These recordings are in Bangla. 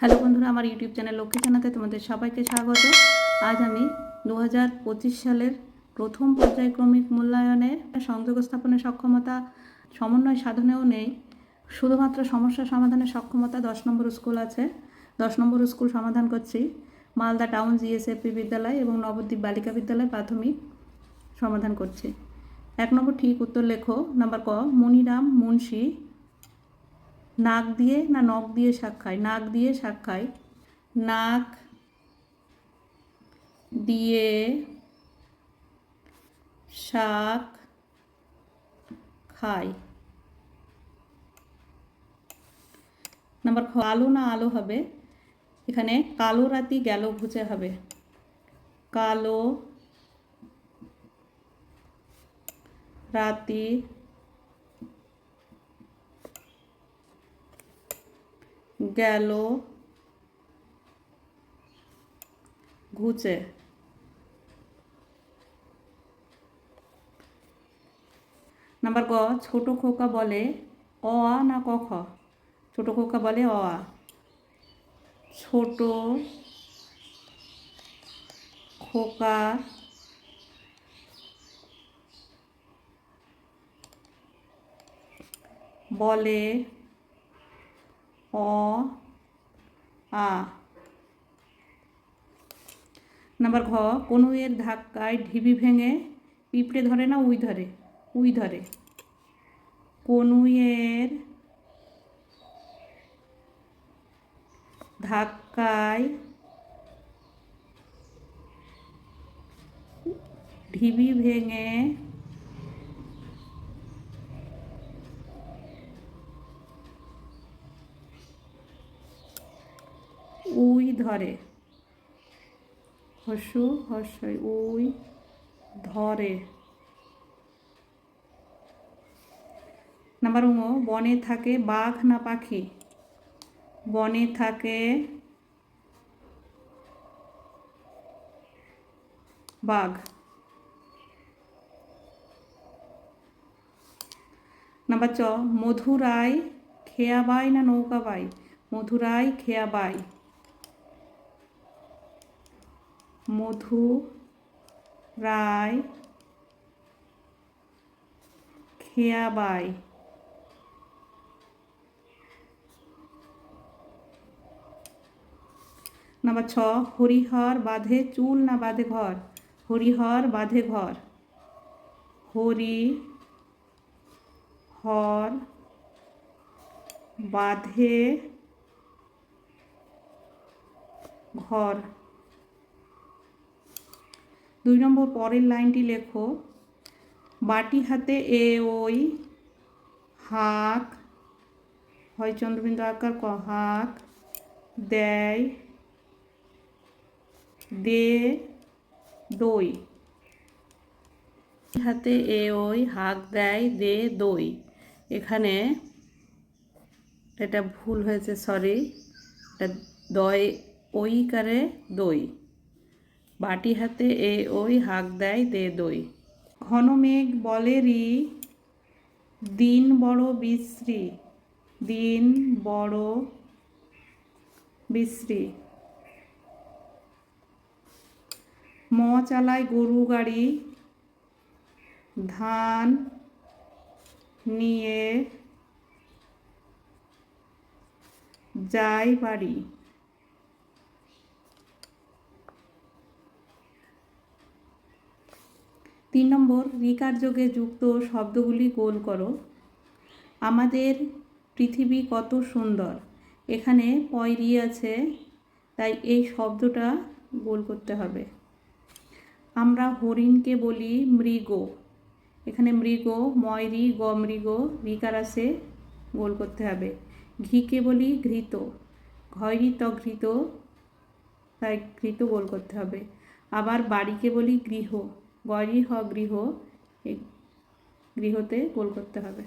হ্যালো বন্ধুরা, আমার ইউটিউব চ্যানেল লক্ষ্মী জানাতে তোমাদের সবাইকে স্বাগত। আজ আমি দু হাজার পঁচিশ সালের প্রথম পর্যায়ক্রমিক মূল্যায়নের সংযোগ স্থাপনের সক্ষমতা, সমন্বয় সাধনেও নেই। শুধুমাত্র সমস্যা সমাধানের সক্ষমতা দশ নম্বর স্কুল আছে। দশ নম্বর স্কুল সমাধান করছি। মালদা টাউন জিএসএপি বিদ্যালয় এবং নবদ্বীপ বালিকা বিদ্যালয় প্রাথমিক সমাধান করছি। এক নম্বর ঠিক উত্তর লেখো, নাম্বার ক, মনিরাম মুন্সি নাক দিয়ে না নখ দিয়ে শাক খায়? নাক দিয়ে শাক খায়। নাক দিয়ে শাক খায়। নাম্বার খ আলো না আলো হবে? এখানে কালো রাতি গেল ঘুচে হবে। কালো রাতি গেল ঘুচে। নাম্বার ক ছোট খোকা বলে অ আ না ক খ ছোট খোকা বলে অ আ ছোট খোকা বলে আ নাম্বার ঘ, কোনো এর ধাক্কায় ঢিবি ভেঙে পিঁপড়ে ধরে না উই ধরে? উই ধরে। কনুইয়ের ধাক্কায় ঢিবি ভেঙে উই ধরে? হসু, হসই, উই, ধরে। নাম্বার উঙো বনে থাকে বাঘ না পাখি? বনে থাকে বাঘ। নাম্বার চ মধুরায় খেয়াবাই না নৌকাবাই মধুরাই খেয়াবাই মধু রায় খেয়াবাই। নাম্বার ছ, হরিহর বাঁধে চুল না বাঁধে ঘর? হরিহর বাঁধে ঘর। হরি, হর বাঁধে ঘর। দুই নম্বর পরের লাইনটি লেখো, বাটি হাতে এ ওই হাক, হয় চন্দ্রবিন্দু আকার ক, হাক, দেয়, দে, দই। হাতে এ ওই, হাক, দেয়, দে, দই। এখানে এটা ভুল হয়েছে সরি এটা দয় ওই কারে দই। বাটি হাতে এ ওই হাক দেয় দে দই। ঘন মেঘ বলেরই দিন বড় বিশ্রী, দিন বড় বিশ্রী। ম চালায় গরু গাড়ি, ধান নিয়ে যাই বাড়ি। তিন নম্বর, রিকার যোগে যুক্ত শব্দগুলি গোল করো। আমাদের পৃথিবী কত সুন্দর। এখানে পয়রি আছে, তাই এই শব্দটা গোল করতে হবে। আমরা হরিণকে বলি মৃগ। এখানে মৃগ ময়রি গ মৃগ, রিকার আছে, গোল করতে হবে। ঘিকে বলি ঘৃত। ঘয়রি ঘৃত, তাই ঘৃত গোল করতে হবে। আবার বাড়িকে বলি গৃহ। গরি হ গৃহ এই গৃহতে গোল করতে হবে।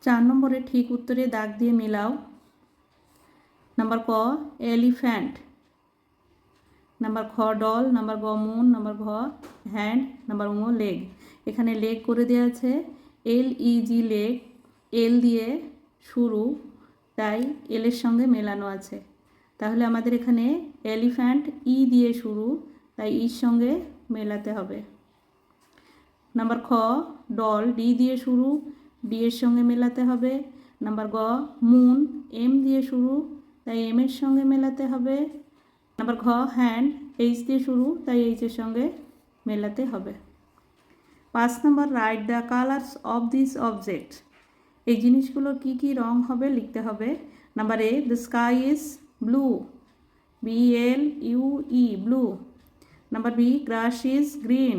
চার নম্বরে ঠিক উত্তরে দাগ দিয়ে মেলাও। নাম্বার ক, এলিফ্যান্ট। নাম্বার খ, ডল। নাম্বার গ, মুন। নাম্বার ঘ, হ্যান্ড। নাম্বার উঙ লেগ। এখানে লেগ করে দেওয়া আছে। এল, ই, জি, লেগ। এল দিয়ে শুরু। তাই এলের সঙ্গে মেলানো আছে। তাহলে আমাদের এখানে এলিফ্যান্ট ই দিয়ে শুরু, তাই ইর সঙ্গে মেলাতে হবে। নাম্বার খ, ডল ডি দিয়ে শুরু, ডি এর সঙ্গে মেলাতে হবে। নাম্বার গ, মুন এম দিয়ে শুরু, তাই এম এর সঙ্গে মেলাতে হবে। নাম্বার ঘ, হ্যান্ড এইচ দিয়ে শুরু, তাই এইচের সঙ্গে মেলাতে হবে। পাঁচ নম্বর, write the colours of this object. এই জিনিসগুলোর কী কী রং হবে লিখতে হবে। Number A, the sky is blue B L U E blue number B grass is green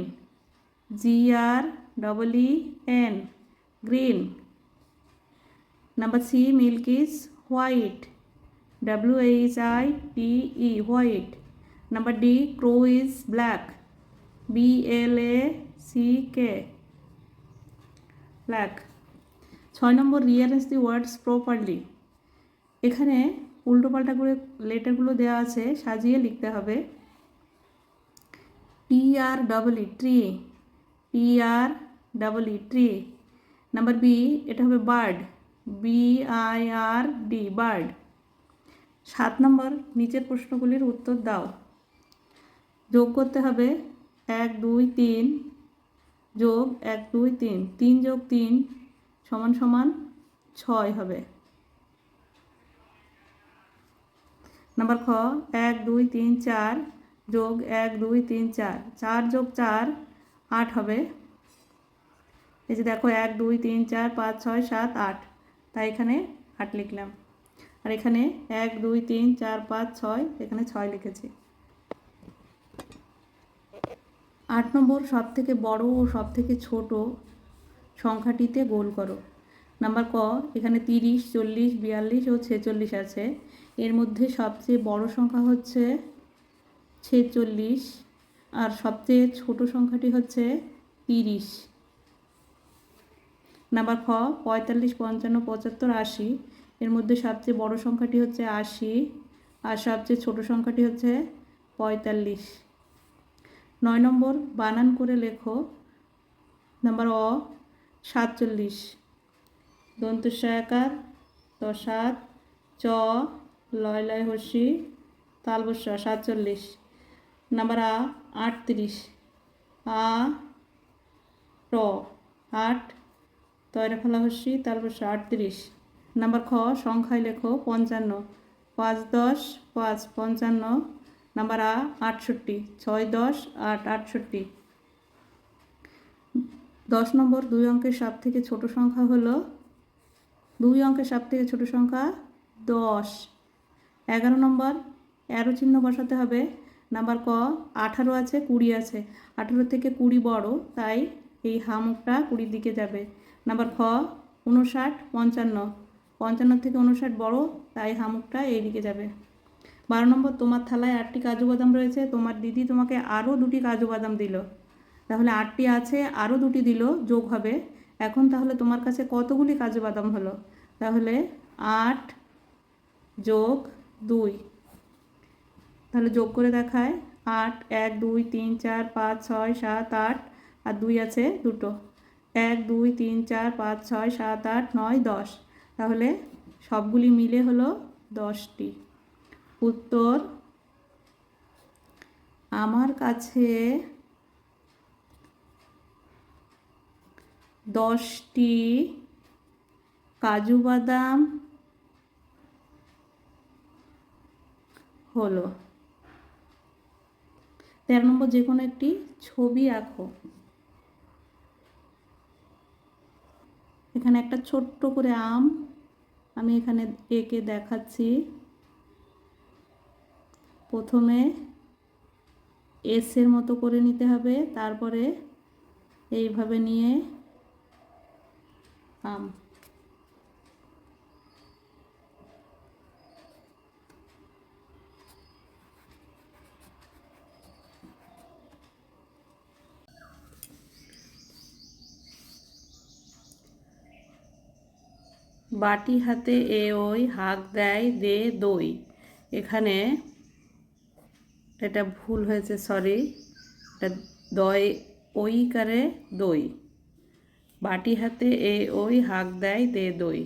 G R double E N green number C milk is white W H I T E white number D crow is black B L A C K black ছয় নম্বর রিয়ারেন্স দি ওয়ার্ডস প্রপারলি এখানে উল্টোপাল্টা করে লেটারগুলো দেওয়া আছে, সাজিয়ে লিখতে হবে। T R double E tree T R double E tree number B এটা হবে bird B I R D bird সাত নম্বর, নিচের প্রশ্নগুলির উত্তর দাও। যোগ করতে হবে এক, দুই, তিন। যোগ এক, দুই, তিন। তিন যোগ তিন সমান সমান ছয় হবে। নাম্বার খ, এক, দুই, তিন, চার যোগ এক, দুই, তিন, চার। চার যোগ চার, আট হবে। এই যে দেখো, এক, দুই, তিন, চার, পাঁচ, ছয়, সাত, আট। তাই এখানে আট লিখলাম। আর এখানে এক, দুই, তিন, চার, পাঁচ, ছয়, এখানে ছয় লিখেছি। আট নম্বর সব থেকে বড় ও সব থেকে ছোট সংখ্যাটিতে গোল করো। নাম্বার ক, এখানে তিরিশ, চল্লিশ, বিয়াল্লিশ ও ছেচল্লিশ আছে। এর মধ্যে সবচেয়ে বড় সংখ্যা হচ্ছে ছেচল্লিশ আর সবচেয়ে ছোট সংখ্যাটি হচ্ছে তিরিশ। নাম্বার খ, পঁয়তাল্লিশ, পঞ্চান্ন, পঁচাত্তর, আশি। এর মধ্যে সবচেয়ে বড় সংখ্যাটি হচ্ছে আশি আর সবচেয়ে ছোট সংখ্যাটি হচ্ছে পঁয়তাল্লিশ। নয় নম্বর, বানান করে লেখো। নাম্বার অ, সাতচল্লিশ। দন্তস্বয়াকার দশাত চ লয় লয় হসি তালবস্য সাতচল্লিশ। নাম্বার আ, আটত্রিশ। আ ট আট। তয়রা ফেলা হসি তালবস্য আটত্রিশ। নাম্বার খ, সংখ্যায় লেখো, পঞ্চান্ন। পাঁচ দশ, পাঁচ পঞ্চান্ন। নাম্বার আ, আটষট্টি। ছয় দশ, আট আটষট্টি। দশ নম্বর দুই অঙ্কের সব থেকে ছোট সংখ্যা হলো দুই অঙ্কের সব থেকে ছোট সংখ্যা দশ। এগারো নম্বর অ্যারো চিহ্ন বসাতে হবে। নাম্বার ক, আঠারো আছে, কুড়ি আছে। আঠারো থেকে কুড়ি বড়, তাই এই হামুকটা কুড়ির দিকে যাবে। নাম্বার খ, উনষাট, পঞ্চান্ন। পঞ্চান্ন থেকে উনষাট বড়, তাই হামুকটা এই দিকে যাবে। বারো নম্বর, তোমার থালায় আটটি কাজু বাদাম রয়েছে। তোমার দিদি তোমাকে আরও দুটি কাজু বাদাম দিল। তাহলে আটটি আছে, আরও দুটি দিল, যোগ হবে। এখন তাহলে তোমার কাছে কতগুলি কাজু বাদাম হলো? তাহলে আট যোগ দুই। তাহলে যোগ করে দেখায় আট, এক, দুই, তিন, চার, পাঁচ, ছয়, সাত, আট, আর দুই আছে দুটো। এক, দুই, তিন, চার, পাঁচ, ছয়, সাত, আট, নয়, দশ। তাহলে সবগুলি মিলে হলো দশটি। উত্তর, আমার কাছে দশটি কাজু বাদাম হলো। তেরো নম্বর যে কোনো একটি ছবি আঁকো। এখানে একটা ছোট্ট করে আম আমি এখানে এঁকে দেখাচ্ছি। প্রথমে এসের মতো করে নিতে হবে, তারপরে এইভাবে নিয়ে আম বাটি হাতে এ ওই হাঁক দেয়, দে দই। এখানে এটা ভুল হয়েছে সরি এটা দয়, ওই কারে দই। বাটি হাতে এ ওই হাঁক দেয় দে দই।